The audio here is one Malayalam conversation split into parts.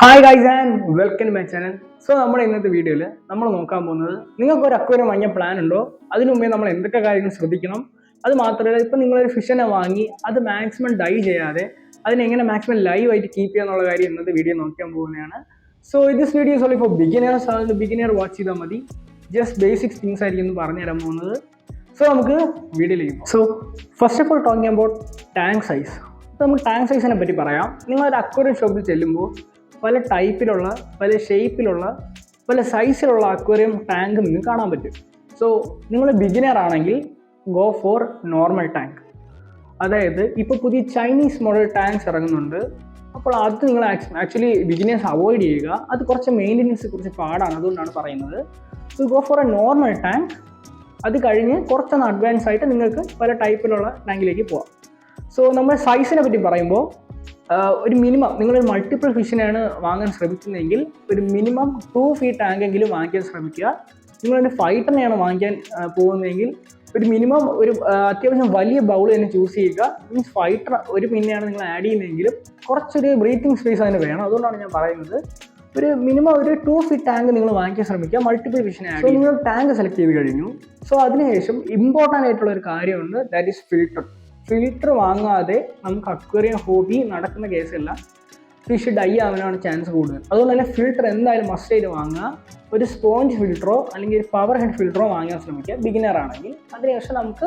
Hi guys and welcome my channel so നമ്മുടെ ഇന്നത്തെ വീഡിയോയിൽ നമ്മൾ നോക്കാൻ പോകുന്നത് നിങ്ങൾക്ക് ഒരു അക്വരം വാങ്ങിയ പ്ലാൻ ഉണ്ടോ? അതിനു മുമ്പേ നമ്മൾ എന്തൊക്കെ കാര്യങ്ങൾ ശ്രദ്ധിക്കണം? അത് മാത്രമല്ല ഇപ്പം നിങ്ങളൊരു ഫിഷനെ വാങ്ങി അത് മാക്സിമം ഡൈ ചെയ്യാതെ അതിനെങ്ങനെ മാക്സിമം ലൈവ് ആയിട്ട് കീപ്പ് ചെയ്യുക എന്നുള്ള കാര്യം ഇന്നത്തെ വീഡിയോ നോക്കാൻ പോകുന്നതാണ്. സോ ദിസ് വീഡിയോ ഇപ്പോൾ ഫോർ ബിഗിനേഴ്സ് അത് ബിഗിനർ വാച്ച് ചെയ്താൽ മതി. ജസ്റ്റ് ബേസിക്സ് തിങ്സ് ആയിരിക്കും എന്ന് പറഞ്ഞു തരാൻ പോകുന്നത്. സോ നമുക്ക് വീഡിയോയിലേക്ക് so first of all talking about tank size നമുക്ക് ടാങ്ക് സൈസിനെ പറ്റി പറയാം. നിങ്ങളൊരു അക്വേറിയം ഷോപ്പിൽ ചെല്ലുമ്പോൾ പല ടൈപ്പിലുള്ള പല ഷേപ്പിലുള്ള പല സൈസിലുള്ള അക്വേറിയം ടാങ്ക് നിങ്ങൾക്ക് കാണാൻ പറ്റും. സോ നിങ്ങൾ ബിഗിനർ ആണെങ്കിൽ ഗോ ഫോർ നോർമൽ ടാങ്ക് അതായത് ഇപ്പോൾ പുതിയ ചൈനീസ് മോഡൽ ടാങ്ക്സ് ഇറങ്ങുന്നുണ്ട്. അപ്പോൾ അത് നിങ്ങൾ ആക്ച്വലി ബിഗിനേഴ്സ് അവോയ്ഡ് ചെയ്യുക. അത് കുറച്ച് മെയിന്റനൻസ് കുറച്ച് പാടാണ്. അതുകൊണ്ടാണ് പറയുന്നത്. So go for a normal tank അത് കഴിഞ്ഞ് കുറച്ചൊന്ന് അഡ്വാൻസ് ആയിട്ട് നിങ്ങൾക്ക് പല ടൈപ്പിലുള്ള ടാങ്കിലേക്ക് പോവാം. സോ നമ്മൾ സൈസിനെ പറ്റി പറയുമ്പോൾ ഒരു മിനിമം നിങ്ങളൊരു മൾട്ടിപ്പിൾ ഫിഷിനെയാണ് വാങ്ങാൻ ശ്രമിക്കുന്നതെങ്കിൽ ഒരു മിനിമം ടു ഫീറ്റ് ടാങ്കെങ്കിലും വാങ്ങിക്കാൻ ശ്രമിക്കുക. നിങ്ങളൊരു ഫൈറ്ററിനെയാണ് വാങ്ങിക്കാൻ പോകുന്നതെങ്കിൽ ഒരു മിനിമം ഒരു അത്യാവശ്യം വലിയ ബൗൾ തന്നെ ചൂസ് ചെയ്യുക. മീൻസ് ഫൈറ്റർ ഒരു പിന്നെയാണ് നിങ്ങൾ ആഡ് ചെയ്യുന്നതെങ്കിലും കുറച്ചൊരു ബ്രീത്തിങ് സ്പേസ് അതിന് വേണം. അതുകൊണ്ടാണ് ഞാൻ പറയുന്നത്. ഒരു മിനിമം ഒരു ടു ഫീറ്റ് ടാങ്ക് നിങ്ങൾ വാങ്ങിക്കാൻ ശ്രമിക്കുക. മൾട്ടിപ്പിൾ ഫിഷിനെ ആഡ് നിങ്ങൾ ടാങ്ക് സെലക്ട് ചെയ്ത് കഴിഞ്ഞു. സോ അതിനുശേഷം ഇമ്പോർട്ടന്റ് ആയിട്ടുള്ള ഒരു കാര്യമുണ്ട്. ദാറ്റ് ഈസ് ഫിൽട്ടർ ഫിൽട്ടർ വാങ്ങാതെ നമുക്ക് അക്വേറിയം ഹോബി നടക്കുന്ന കേസല്ല ഫിഷ് ഡൈ ആവാനാണ് ചാൻസ് കൂടുതൽ. അതുകൊണ്ട് തന്നെ ഫിൽറ്റർ എന്തായാലും മസ്റ്റ് ചെയ്ത് വാങ്ങുക. ഒരു സ്പോഞ്ച് ഫിൽട്ടറോ അല്ലെങ്കിൽ ഒരു പവർ ഹെഡ് ഫിൽട്ടറോ വാങ്ങാൻ ശ്രമിക്കുക. ബിഗിനർ ആണെങ്കിൽ. അതിനുശേഷം നമുക്ക്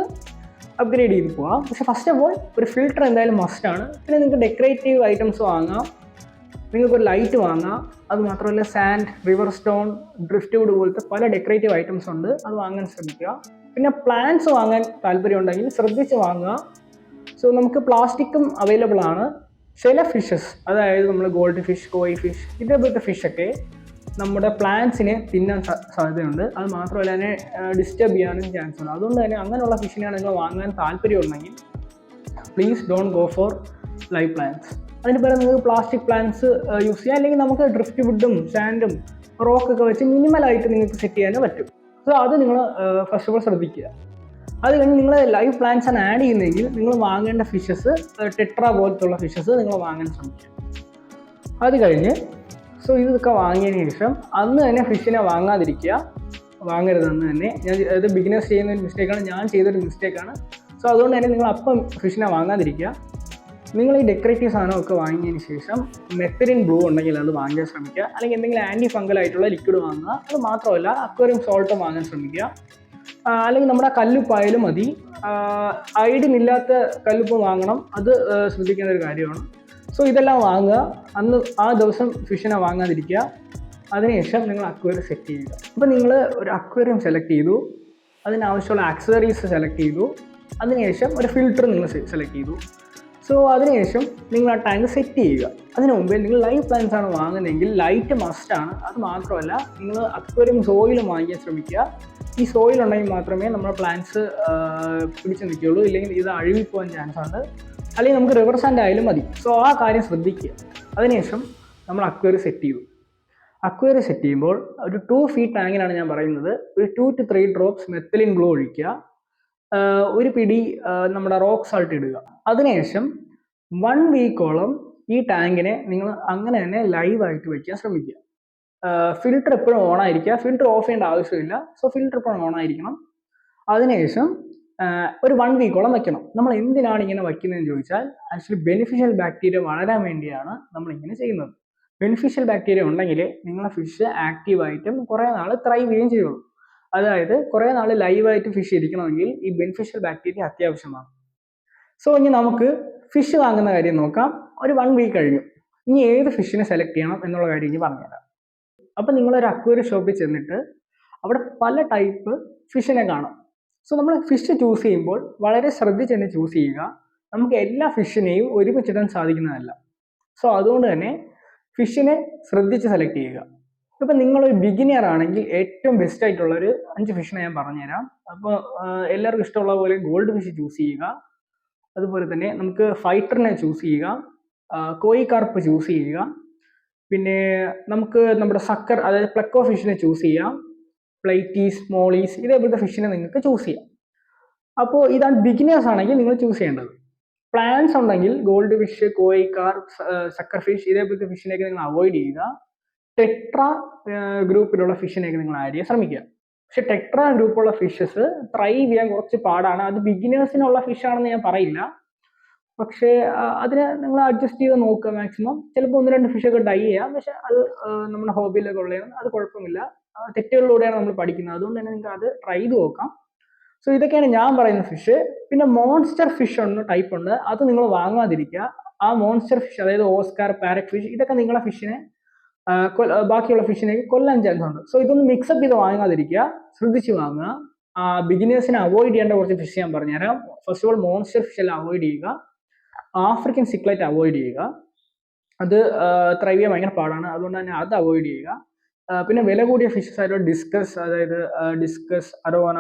അപ്ഗ്രേഡ് ചെയ്ത് പോകാം പക്ഷേ ഫസ്റ്റ് ഓഫ് ഓൾ ഒരു ഫിൽറ്റർ എന്തായാലും മസ്റ്റ് ആണ്. പിന്നെ നിങ്ങൾക്ക് ഡെക്കറേറ്റീവ് ഐറ്റംസ് വാങ്ങാം. നിങ്ങൾക്ക് ഒരു ലൈറ്റ് വാങ്ങാം. അത് മാത്രമല്ല sand river stone driftwood പോലത്തെ പല ഡെക്കറേറ്റീവ് ഐറ്റംസ് ഉണ്ട്. അത് വാങ്ങാൻ ശ്രമിക്കുക. പിന്നെ പ്ലാന്റ്സ് വാങ്ങാൻ താല്പര്യം ഉണ്ടെങ്കിൽ ശ്രദ്ധിച്ച് വാങ്ങുക. സോ നമുക്ക് പ്ലാസ്റ്റിക്കും അവൈലബിൾ ആണ്. ചില ഫിഷസ് അതായത് നമ്മൾ ഗോൾഡ് ഫിഷ് കോയി ഫിഷ് ഇതേപോലത്തെ ഫിഷൊക്കെ നമ്മുടെ പ്ലാന്റ്സിനെ തിന്നാൻ സാധ്യതയുണ്ട്. അത് മാത്രമല്ല അതിനെ ഡിസ്റ്റർബ് ചെയ്യാനും ചാൻസ് ഉണ്ട്. അതുകൊണ്ട് തന്നെ അങ്ങനെയുള്ള ഫിഷിനെയാണ് നിങ്ങൾ വാങ്ങാൻ താല്പര്യമുണ്ടെങ്കിൽ please don't go for live plants അതിന് പകരം നിങ്ങൾക്ക് പ്ലാസ്റ്റിക് പ്ലാന്റ്സ് യൂസ് ചെയ്യാം. അല്ലെങ്കിൽ നമുക്ക് ഡ്രിഫ്റ്റ് വുഡും സാൻഡും റോക്കൊക്കെ വെച്ച് മിനിമലായിട്ട് നിങ്ങൾക്ക് സെറ്റ് ചെയ്യാൻ പറ്റും. സോ അത് നിങ്ങൾ ഫസ്റ്റ് ഓഫ് ഓൾ ശ്രദ്ധിക്കുക. അത് കഴിഞ്ഞ് നിങ്ങൾ ലൈവ് പ്ലാന്റ്സ് ആണ് ആഡ് ചെയ്യുന്നതെങ്കിൽ നിങ്ങൾ വാങ്ങേണ്ട ഫിഷസ് ടെട്ര പോലത്തുള്ള ഫിഷസ് നിങ്ങൾ വാങ്ങാൻ ശ്രമിക്കുക. അത് കഴിഞ്ഞ് സോ ഇതൊക്കെ വാങ്ങിയതിന് ശേഷം അന്ന് തന്നെ ഫിഷിനെ വാങ്ങാതിരിക്കുക. വാങ്ങരുതെന്ന് തന്നെ. ഞാൻ അത് ബിഗിനേഴ്സ് ചെയ്യുന്ന ഒരു മിസ്റ്റേക്കാണ് ഞാൻ ചെയ്തൊരു മിസ്റ്റേക്കാണ് സോ അതുകൊണ്ട് തന്നെ നിങ്ങൾ അപ്പം ഫിഷിനെ വാങ്ങാതിരിക്കുക. നിങ്ങൾ ഈ ഡെക്കറേറ്റീവ് സാധനമൊക്കെ വാങ്ങിയതിന് ശേഷം മെത്തരിൻ ബ്ലൂ ഉണ്ടെങ്കിൽ അത് വാങ്ങാൻ ശ്രമിക്കുക. അല്ലെങ്കിൽ എന്തെങ്കിലും ആന്റി ഫംഗൽ ആയിട്ടുള്ള ലിക്വിഡ് വാങ്ങുക. അത് മാത്രമല്ല അക്വേറിയം സോൾട്ടും വാങ്ങാൻ ശ്രമിക്കുക. അല്ലെങ്കിൽ നമ്മുടെ കല്ലുപ്പായാലും മതി. ഐഡിൻ ഇല്ലാത്ത കല്ലുപ്പ് വാങ്ങണം. അത് ശ്രദ്ധിക്കേണ്ട ഒരു കാര്യമാണ്. സോ ഇതെല്ലാം വാങ്ങുക. അന്ന് ആ ദിവസം ഫിഷിനെ വാങ്ങാതിരിക്കുക. അതിനുശേഷം നിങ്ങൾ അക്വേറിയം സെറ്റ് ചെയ്യുക. അപ്പോൾ നിങ്ങൾ ഒരു അക്വേറിയം സെലക്ട് ചെയ്തു. അതിനാവശ്യമുള്ള ആക്സസറീസ് സെലക്ട് ചെയ്തു. അതിനുശേഷം ഒരു ഫിൽറ്റർ നിങ്ങൾ സെലക്ട് ചെയ്തു. സോ അതിനുശേഷം നിങ്ങൾ ആ ടാങ്ക് സെറ്റ് ചെയ്യുക. അതിനു മുമ്പേ നിങ്ങൾ ലൈഫ് പ്ലാന്റ്സ് ആണ് വാങ്ങുന്നതെങ്കിൽ ലൈറ്റ് മസ്റ്റാണ് അത് മാത്രമല്ല നിങ്ങൾ അക്വേറിയം സോയിൽ വാങ്ങിക്കാൻ ശ്രമിക്കുക. ഈ സോയിൽ ഉണ്ടെങ്കിൽ മാത്രമേ നമ്മുടെ പ്ലാന്റ്സ് പിടിച്ചു നിൽക്കുകയുള്ളൂ. ഇല്ലെങ്കിൽ ഇത് അഴുകിപ്പോകാൻ ചാൻസ് ഉണ്ട് അല്ലെങ്കിൽ നമുക്ക് റിവർ സാൻഡ് ആയാലും മതി. സോ ആ കാര്യം ശ്രദ്ധിക്കുക. അതിനുശേഷം നമ്മൾ അക്വയറി സെറ്റ് ചെയ്തു. അക്വയറി സെറ്റ് ചെയ്യുമ്പോൾ ഒരു ടു ഫീറ്റ് ടാങ്കിനാണ് ഞാൻ പറയുന്നത്. ഒരു two two three drops methylene glow ഒഴിക്കുക. ഒരു പിടി നമ്മുടെ റോക്ക് സാൾട്ട് ഇടുക. അതിനുശേഷം വൺ വീക്കോളം ഈ ടാങ്കിനെ നിങ്ങൾ അങ്ങനെ തന്നെ ലൈവായിട്ട് വയ്ക്കാൻ ശ്രമിക്കുക. ഫിൽറ്റർ എപ്പോഴും ഓൺ ആയിരിക്കുക. ഫിൽറ്റർ ഓഫ് ചെയ്യേണ്ട ആവശ്യമില്ല. സോ ഫിൽറ്റർ എപ്പോഴും ഓൺ ആയിരിക്കണം. അതിനുശേഷം ഒരു വൺ വീക്കോളം വയ്ക്കണം നമ്മൾ എന്തിനാണ് ഇങ്ങനെ വയ്ക്കുന്നതെന്ന് ചോദിച്ചാൽ ആക്ച്വലി ബെനിഫിഷ്യൽ ബാക്ടീരിയ വളരാൻ വേണ്ടിയാണ് നമ്മൾ ഇങ്ങനെ ചെയ്യുന്നത്. ബെനിഫിഷ്യൽ ബാക്ടീരിയ ഉണ്ടെങ്കിൽ നിങ്ങളെ ഫിഷ് ആക്റ്റീവായിട്ടും കുറേ നാൾ ത്രൈവ് ചെയ്യുകയും ചെയ്യുള്ളൂ അതായത് കുറേ നാൾ ലൈവായിട്ട് ഫിഷ് ഇരിക്കണമെങ്കിൽ ഈ ബെനിഫിഷ്യൽ ബാക്ടീരിയ അത്യാവശ്യമാണ്. സോ ഇനി നമുക്ക് ഫിഷ് വാങ്ങുന്ന കാര്യം നോക്കാം. ഒരു വൺ വീക്ക് കഴിഞ്ഞു. ഇനി ഏത് ഫിഷിനെ സെലക്ട് ചെയ്യണം എന്നുള്ള കാര്യം ഇനി പറഞ്ഞുതരാം. അപ്പം നിങ്ങളൊരു അക്വേറിയം ഷോപ്പിൽ ചെന്നിട്ട് അവിടെ പല ടൈപ്പ് ഫിഷിനെ കാണാം. സോ നമ്മൾ ഫിഷ് ചൂസ് ചെയ്യുമ്പോൾ വളരെ ശ്രദ്ധിച്ച് തന്നെ ചൂസ് ചെയ്യുക. നമുക്ക് എല്ലാ ഫിഷിനെയും ഒരുമിച്ചിടാൻ സാധിക്കുന്നതല്ല. സോ അതുകൊണ്ട് തന്നെ ഫിഷിനെ ശ്രദ്ധിച്ച് സെലക്ട് ചെയ്യുക. ഇപ്പം ഒരു ബിഗിനിയർ ആണെങ്കിൽ ഏറ്റവും ബെസ്റ്റ് ആയിട്ടുള്ള ഒരു അഞ്ച് ഫിഷിനെ ഞാൻ പറഞ്ഞുതരാം. അപ്പോൾ എല്ലാവർക്കും ഇഷ്ടമുള്ള പോലെ ഗോൾഡ് ഫിഷ് ചൂസ് ചെയ്യുക. അതുപോലെ തന്നെ നമുക്ക് ഫൈറ്ററിനെ ചൂസ് ചെയ്യുക. കോയി കാർപ്പ് ചൂസ് ചെയ്യുക. പിന്നെ നമുക്ക് നമ്മുടെ സക്കർ അതായത് പ്ലക്കോ ഫിഷിനെ ചൂസ് ചെയ്യാം. പ്ലേറ്റീസ് മോളീസ് ഇതേപോലത്തെ ഫിഷിനെ നിങ്ങൾക്ക് ചൂസ് ചെയ്യാം. അപ്പോൾ ഇതാണ് ബിഗിനേഴ്സ് ആണെങ്കിൽ നിങ്ങൾ ചൂസ് ചെയ്യേണ്ടത്. പ്ലാൻസ് ഉണ്ടെങ്കിൽ goldfish koi carp sucker fish ഇതേപോലത്തെ ഫിഷിനെയൊക്കെ നിങ്ങൾ അവോയ്ഡ് ചെയ്യുക. ടെട്ര ഗ്രൂപ്പിലുള്ള ഫിഷിനെയൊക്കെ നിങ്ങൾ ആഡ് ചെയ്യാൻ ശ്രമിക്കുക. പക്ഷെ ടെട്ര ഗ്രൂപ്പുള്ള ഫിഷസ് ട്രൈ ചെയ്യാൻ കുറച്ച് പാടാണ്. അത് ബിഗിനേഴ്സിനുള്ള ഫിഷ് ആണെന്ന് ഞാൻ പറയില്ല. പക്ഷേ അതിനെ നിങ്ങൾ അഡ്ജസ്റ്റ് ചെയ്ത് നോക്കുക മാക്സിമം ചിലപ്പോൾ ഒന്ന് രണ്ട് ഫിഷൊക്കെ ഡൈ ചെയ്യാം. പക്ഷെ അത് നമ്മുടെ ഹോബിയിലൊക്കെ ഉള്ളതാണ് അത് കുഴപ്പമില്ല. തെറ്റുകളിലൂടെയാണ് നമ്മൾ പഠിക്കുന്നത്. അതുകൊണ്ട് തന്നെ നിങ്ങൾക്ക് അത് ട്രൈ ചെയ്ത് നോക്കാം. സോ ഇതൊക്കെയാണ് ഞാൻ പറയുന്ന ഫിഷ് പിന്നെ മോൺസ്റ്റർ ഫിഷ് ഉണ്ട് ടൈപ്പ് ഉണ്ട്. അത് നിങ്ങൾ വാങ്ങാതിരിക്കുക. ആ മോൺസ്റ്റർ ഫിഷ് അതായത് ഓസ്കാർ പാരറ്റ് ഫിഷ് ഇതൊക്കെ നിങ്ങളെ ഫിഷിനെ ബാക്കിയുള്ള ഫിഷിനേക്ക് കൊല്ലാൻ ചാൻസ് ഉണ്ട്. സോ ഇതൊന്ന് മിക്സപ്പ് ചെയ്ത് വാങ്ങാതിരിക്കുക. ശ്രദ്ധിച്ച് വാങ്ങുക. ബിഗിനേഴ്സിനെ അവോയ്ഡ് ചെയ്യേണ്ട കുറച്ച് ഫിഷ് ഞാൻ പറഞ്ഞുതരാം. First of all monster fish എല്ലാം അവോയ്ഡ് ചെയ്യുക. ആഫ്രിക്കൻ സിക്ലൈറ്റ് അവോയ്ഡ് ചെയ്യുക. അത് ത്രൈവ് ചെയ്യാൻ ഭയങ്കര പാടാണ്. അതുകൊണ്ട് തന്നെ അത് അവോയ്ഡ് ചെയ്യുക. പിന്നെ വില കൂടിയ ഫിഷസ് ആയിട്ട് ഡിസ്കസ് അതായത് ഡിസ്കസ് അറോന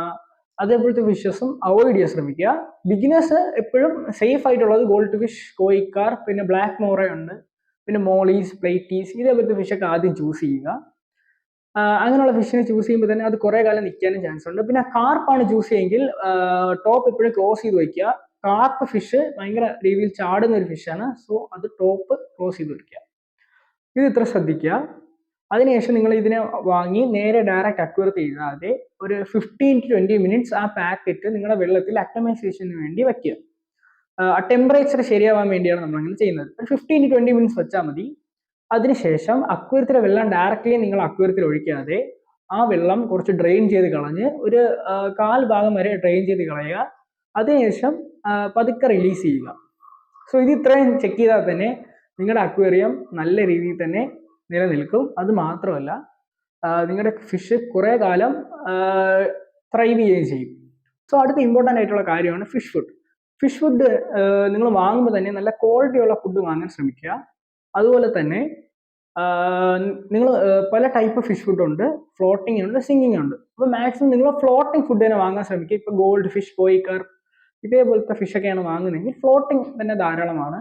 അതേപോലത്തെ ഫിഷസും അവോയ്ഡ് ചെയ്യാൻ ശ്രമിക്കുക. ബിഗിനേഴ്സ് എപ്പോഴും സേഫ് ആയിട്ടുള്ളത് ഗോൾഡ് ഫിഷ് കോയിക്കാർ പിന്നെ ബ്ലാക്ക് മോറ ഉണ്ട്. പിന്നെ മോളീസ് പ്ലേറ്റീസ് ഇതേപോലത്തെ ഫിഷൊക്കെ ആദ്യം ചൂസ് ചെയ്യുക. അങ്ങനെയുള്ള ഫിഷിനെ ചൂസ് ചെയ്യുമ്പോൾ തന്നെ അത് കുറേ കാലം നിൽക്കാനും ചാൻസ് ഉണ്ട്. പിന്നെ കാർപ്പാണ് ചൂസ് ചെയ്യുമെങ്കിൽ ടോപ്പ് എപ്പോഴും ക്ലോസ് ചെയ്ത് വയ്ക്കുക കാർപ്പ് ഫിഷ് ഭയങ്കര രീതിയിൽ ചാടുന്ന ഒരു ഫിഷാണ് സോ അത് ടോപ്പ് ക്ലോസ് ചെയ്ത് വയ്ക്കുക ഇത് ഇത്ര ശ്രദ്ധിക്കുക. അതിനുശേഷം നിങ്ങൾ ഇതിനെ വാങ്ങി നേരെ ഡയറക്റ്റ് അക്വയർത്ത് ചെയ്താതെ ഒരു ഫിഫ്റ്റീൻ ടു ട്വന്റി മിനിറ്റ്സ് ആ പാക്കറ്റ് നിങ്ങളുടെ വെള്ളത്തിൽ അക്ടമൈസേഷന് വേണ്ടി വെക്കുക. ആ ടെമ്പറേച്ചർ ശരിയാവാൻ വേണ്ടിയാണ് നമ്മൾ അങ്ങനെ ചെയ്യുന്നത്. ഒരു ഫിഫ്റ്റീൻ ടു ട്വന്റി മിനിറ്റ്സ് വെച്ചാൽ മതി. അതിനുശേഷം അക്വരത്തിലെ വെള്ളം ഡയറക്റ്റ്ലി നിങ്ങൾ അക്വരത്തിൽ ഒഴിക്കാതെ ആ വെള്ളം കുറച്ച് ഡ്രെയിൻ ചെയ്ത് കളഞ്ഞ് ഒരു കാൽ ഭാഗം വരെ ഡ്രെയിൻ ചെയ്ത് കളയുക. അതിനുശേഷം പതുക്കെ റിലീസ് ചെയ്യുക. സോ ഇത് ഇത്രയും ചെക്ക് ചെയ്താൽ തന്നെ നിങ്ങളുടെ അക്വേറിയം നല്ല രീതിയിൽ തന്നെ നിലനിൽക്കും. അത് മാത്രമല്ല നിങ്ങളുടെ ഫിഷ് കുറേ കാലം ത്രൈവ് ചെയ്യുകയും ചെയ്യും. സോ അടുത്ത ഇമ്പോർട്ടന്റ് ആയിട്ടുള്ള കാര്യമാണ് ഫിഷ് ഫുഡ് ഫിഷ് ഫുഡ് നിങ്ങൾ വാങ്ങുമ്പോൾ തന്നെ നല്ല ക്വാളിറ്റി ഉള്ള ഫുഡ് വാങ്ങാൻ ശ്രമിക്കുക. അതുപോലെ തന്നെ നിങ്ങൾ പല ടൈപ്പ് ഫിഷ് ഫുഡ് ഉണ്ട്. ഫ്ലോട്ടിംഗ് ഉണ്ട് സിംഗിങ് ഉണ്ട്. അപ്പോൾ മാക്സിമം നിങ്ങൾ ഫ്ലോട്ടിംഗ് ഫുഡ് തന്നെ വാങ്ങാൻ ശ്രമിക്കുക. ഇപ്പോൾ ഗോൾഡ് ഫിഷ് കോയിക്കർ ഇതേപോലത്തെ ഫിഷൊക്കെയാണ് വാങ്ങുന്നതെങ്കിൽ ഫ്ലോട്ടിംഗ് തന്നെ ധാരാളമാണ്.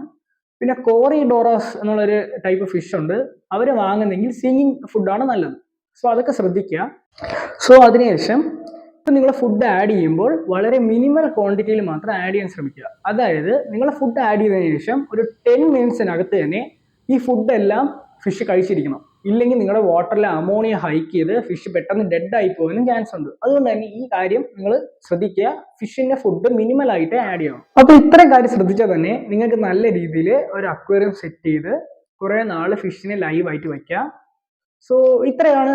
പിന്നെ കോറിഡോറസ് എന്നുള്ളൊരു ടൈപ്പ് ഫിഷ് ഉണ്ട്. അവർ വാങ്ങുന്നെങ്കിൽ സിംഗിങ് ഫുഡാണ് നല്ലത്. സോ അതൊക്കെ ശ്രദ്ധിക്കുക. സോ അതിനുശേഷം നിങ്ങൾ ഫുഡ് ആഡ് ചെയ്യുമ്പോൾ വളരെ മിനിമൽ ക്വാണ്ടിറ്റിയിൽ മാത്രം ആഡ് ചെയ്യാൻ ശ്രമിക്കുക. അതായത് നിങ്ങൾ ഫുഡ് ആഡ് ചെയ്തതിന് ശേഷം ഒരു ടെൻ മിനിറ്റ്സിനകത്ത് തന്നെ ഈ ഫുഡെല്ലാം ഫിഷ് കഴിച്ചിരിക്കണം. ഇല്ലെങ്കിൽ നിങ്ങളുടെ വാട്ടറിലെ അമോണിയ ഹൈക്ക് ചെയ്ത് ഫിഷ് പെട്ടെന്ന് ഡെഡ് ആയി പോകാനും ചാൻസ് ഉണ്ട്. അതുകൊണ്ട് തന്നെ ഈ കാര്യം നിങ്ങൾ ശ്രദ്ധിക്കുക. ഫിഷിന്റെ ഫുഡ് മിനിമൽ ആയിട്ട് ആഡ് ചെയ്യണം. അപ്പോൾ ഇത്തരം കാര്യം ശ്രദ്ധിച്ചാൽ തന്നെ നിങ്ങൾക്ക് നല്ല രീതിയിൽ ഒരു അക്വേറിയം സെറ്റ് ചെയ്ത് കുറേ നാൾ ഫിഷിനെ ലൈവ് ആയിട്ട് വയ്ക്കാം സോ ഇത്രയാണ്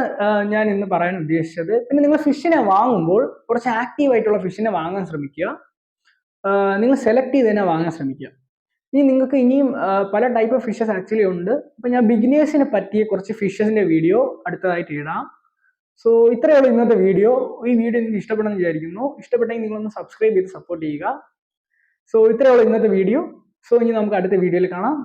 ഞാൻ ഇന്ന് പറയാൻ ഉദ്ദേശിച്ചത്. പിന്നെ നിങ്ങൾ ഫിഷിനെ വാങ്ങുമ്പോൾ കുറച്ച് ആക്റ്റീവ് ആയിട്ടുള്ള ഫിഷിനെ വാങ്ങാൻ ശ്രമിക്കുക. നിങ്ങൾ സെലക്ട് ചെയ്ത് തന്നെ വാങ്ങാൻ ശ്രമിക്കുക. ഇനി നിങ്ങൾക്ക് ഇനിയും പല ടൈപ്പ് ഓഫ് ഫിഷസ് ആക്ച്വലി ഉണ്ട്. അപ്പം ഞാൻ ബിഗിനേഴ്സിനെ പറ്റിയ കുറച്ച് ഫിഷസിന്റെ വീഡിയോ അടുത്തതായിട്ട് ഇടാം. സോ ഇത്രയുള്ള ഇന്നത്തെ വീഡിയോ ഈ വീഡിയോ നിങ്ങൾക്ക് ഇഷ്ടപ്പെടുമെന്ന് വിചാരിക്കുന്നു. ഇഷ്ടപ്പെട്ടെങ്കിൽ നിങ്ങളൊന്ന് സബ്സ്ക്രൈബ് ചെയ്ത് സപ്പോർട്ട് ചെയ്യുക. സോ ഇത്രയുള്ള ഇന്നത്തെ വീഡിയോ സോ ഇനി നമുക്ക് അടുത്ത വീഡിയോയിൽ കാണാം.